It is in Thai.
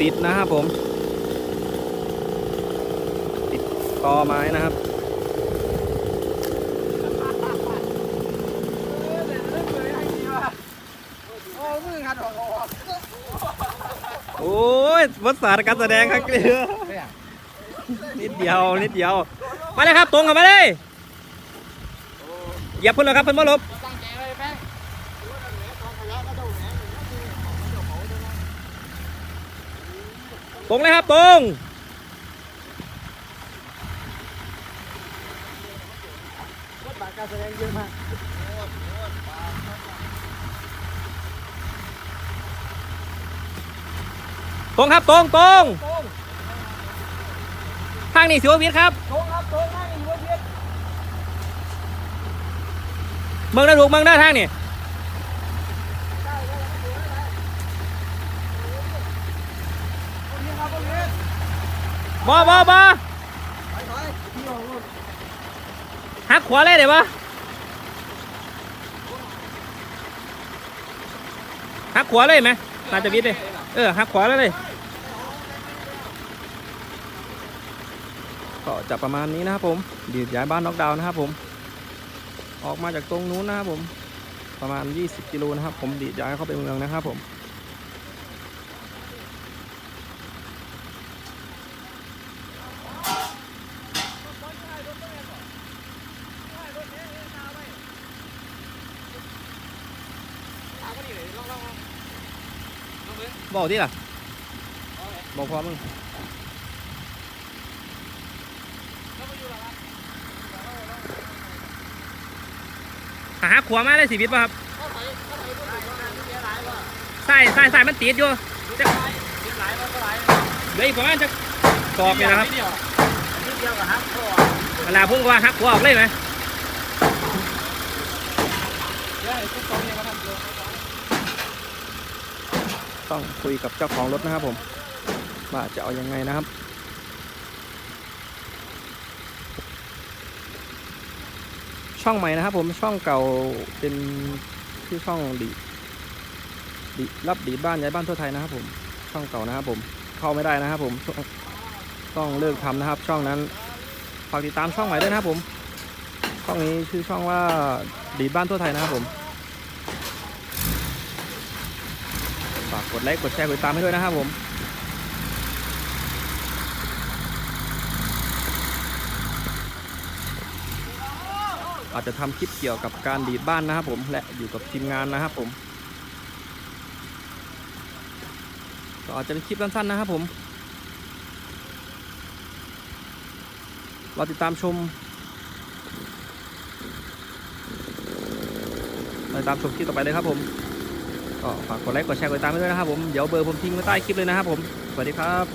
ติดนะครับผม ติดตอไม้นะครับโอ้ยวัดสารการแสดงครับเกลือนิดเดียว นิดเดียว มาเลยครับ ตรงกันมาเลย เหยียบพิ่นเลยครับเพิ่นมาลบ ตั้งใจไว้แป้ง ตรงเลยครับตรงรถบาดการแสดงเยอะมากตรงครับตรงตรงตรงทางนี้สิววิทย์ครับตรงครับตรงนั่งอยู่บนเพียรเมืองได้ถูกเมืองได้ทางนี่ บนเพียรครับบนเพียรบอบอบอไปถอยที่ออกรถหักขวาเลยเดี๋ยวปะหักขวาเลยไหมน่าจะวิทย์เลยเออหักขวาเลยเลยก็จะประมาณนี้นะครับผมดีดย้ายบ้านน็อกดาวน์นะครับผม ออกมาจากตรงนู้นนะครับผมประมาณ 20 กิโลนะครับ ผมดีดย้ายเข้าไปเมืองนะครับผม บอกที่ล่ะ บอกพอมึงหาขวามาได้สิบิดป่ะครับใส่ใส่ใส่มันติดอยู่จะเหลืออีกประมาณจะตอกเนี่ยนะครับนิดเดียวกับฮักคอเวลาพุ่งก็ว่าหักขวาออกเลยไหม เดี๋ยวให้ทุกคนเนี่ยมาทำ ต้องคุยกับเจ้าของรถนะครับผมว่าจะเอายังไงนะครับ ช่องใหม่นะครับผมช่องเก่าเป็นชื่อช่องดีดีรับดีบ้านย้ายบ้านทั่วไทยนะครับผมช่องเก่านะครับผมเข้าไม่ได้นะครับผมต้องเลิกทำนะครับ ช่องนั้นฝากติดตามช่องใหม่ด้วยนะครับผมช่องนี้ชื่อช่องว่าดีบ้านทั่วไทยนะครับผมากกดไลค์กดแชร์กดติดตามให้ด้วยนะครับผมอาจจะทำคลิปเกี่ยวกับการดีดบ้านนะครับผมและอยู่กับทีมงานนะครับผมก็อาจจะเป็นคลิปสั้นๆนะครับผมรอติดตามชมรอติดตามชมคลิปต่อไปเลยครับผม ก็ฝากกดไลค์กดแชร์กดติดตามไปด้วยนะครับผม เดี๋ยวเบอร์ผมทิ้งไว้ใต้คลิปเลยนะครับผม สวัสดีครับ